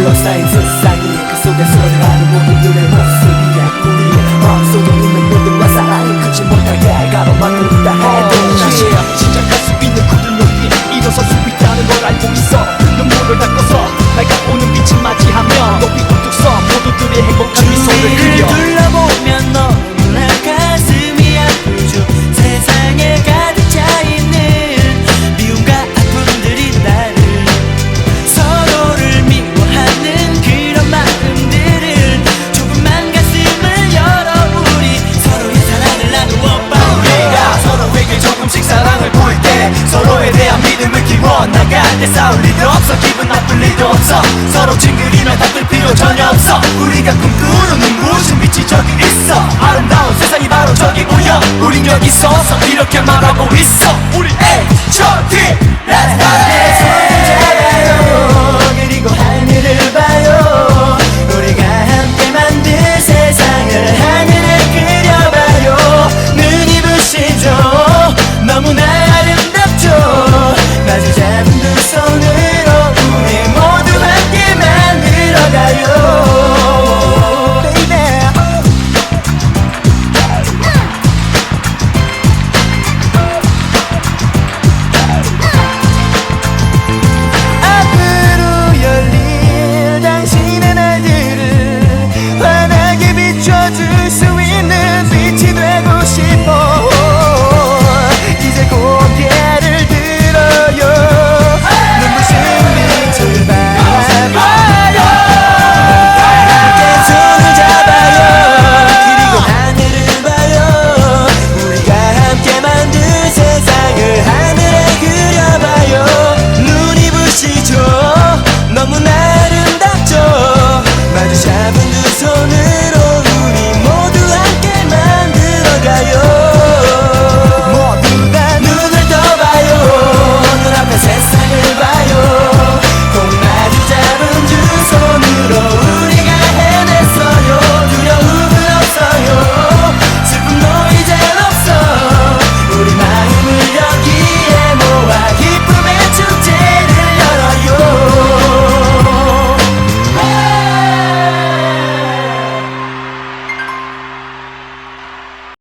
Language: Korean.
둘러싸인 세상이 그 속에 스며들어가는 모두들의 모습이야 우리의 마음속에 있는 모든과 사랑이 크지 못하게 가로막는다 해도 사실 시작할 수 있는 구름 높이 일어설 수 있다는 걸 알고 있어. 눈물을 닦아서 때 싸울 일도 없어. 기분 나쁠 일도 없어. 서로 찡그리며 다툴 필요 전혀 없어. 우리가 꿈꾸는 무슨 빛이 저기 있어. 아름다운 세상이 바로 저기 보여. 우린 여기 서서 이렇게 말하고 있어. 우리 H.O.T. Let's party